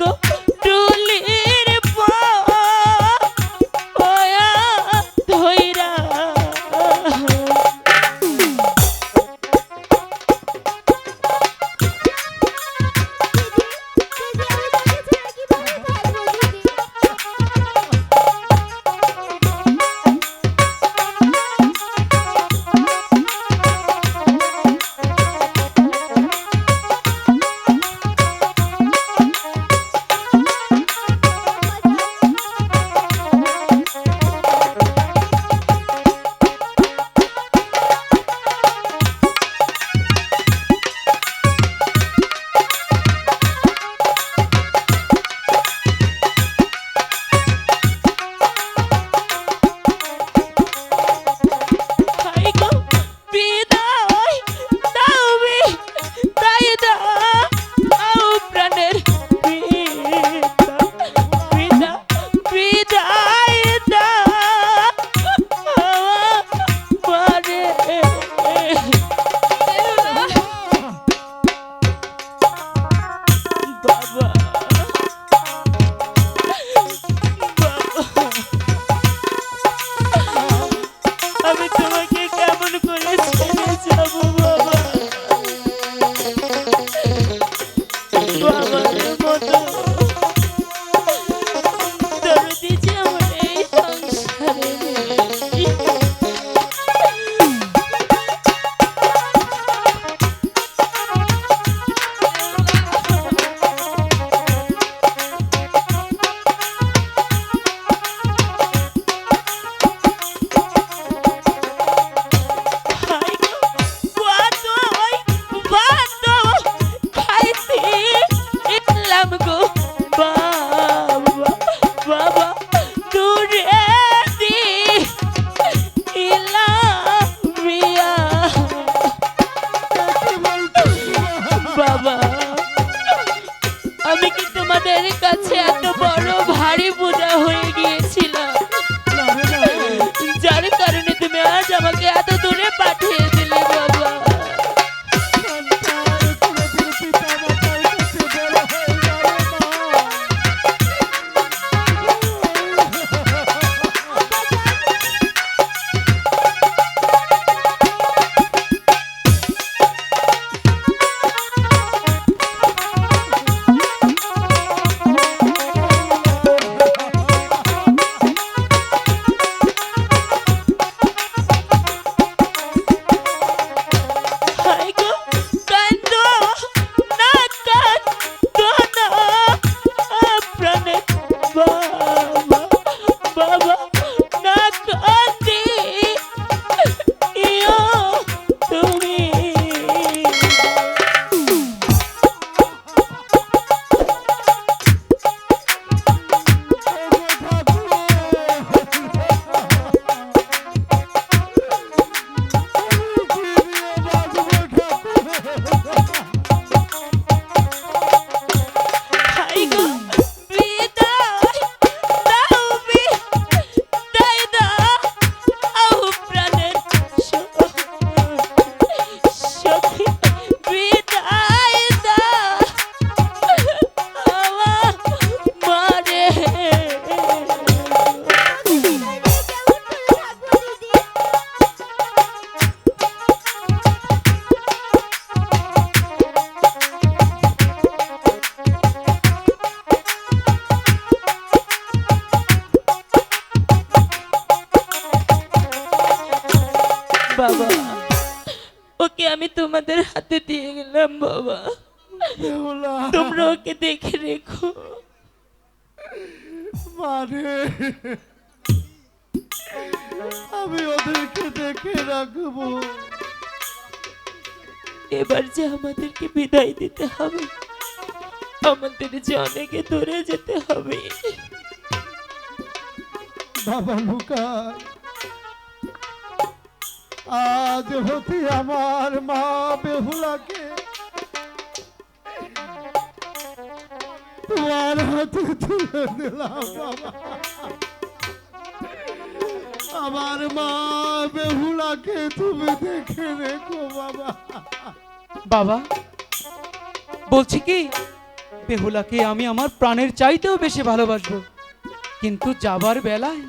মা তোমরা ওকে দেখে রেখো। মানে আমি ওদেরকে দেখে রাখব। এবার যে আমাদেরকে বিদায় দিতে হবে আমাদের যে অনেকে দূরে যেতে হবে। বাবা লুকায় আজ হতে আমার মা বেহুলাকে আমার মা বেহুলাকে তুমি দেখে রেখো, বাবা। বাবা, বলছি কি, বেহুলাকে আমি আমার প্রাণের চাইতেও বেশি ভালোবাসবো। কিন্তু যাবার বেলায়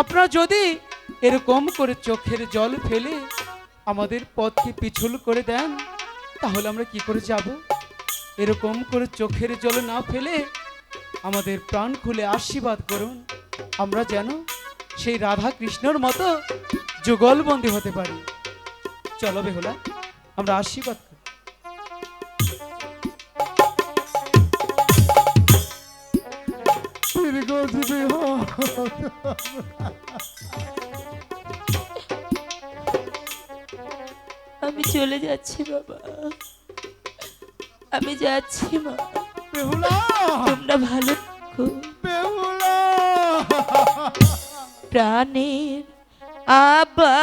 আপনারা যদি এরকম করে চোখের জল ফেলে আমাদের পথকে পিছল করে দেন, তাহলে আমরা কি করে যাব? এরকম করে চোখের জল না ফেলে আমাদের প্রাণ খুলে আশীর্বাদ করুন। আমরা যেন সেই রাধা কৃষ্ণর মতো যুগলবন্দি হতে পারি। চলো বেহুলা, আমরা আশীর্বাদ আমি চলে যাচ্ছি, বাবা। আমি যাচ্ছি মা। বেহুলা! তোমরা ভালো থাকো। বেহুলা! প্রাণের আবা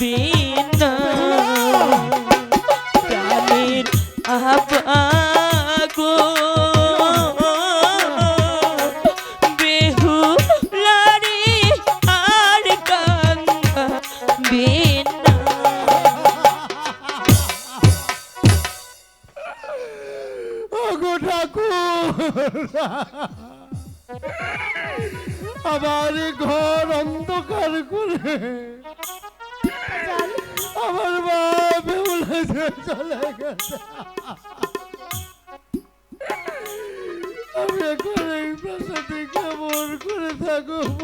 বিনা প্রাণের আবাগো বেহুলারি আর কান্দা বিনা ওগো ঠাকুর। আমার ঘর অন্ধকার করে আমার বেউলে চলে গেছে। আমি এখন এই কেমন করে থাকব?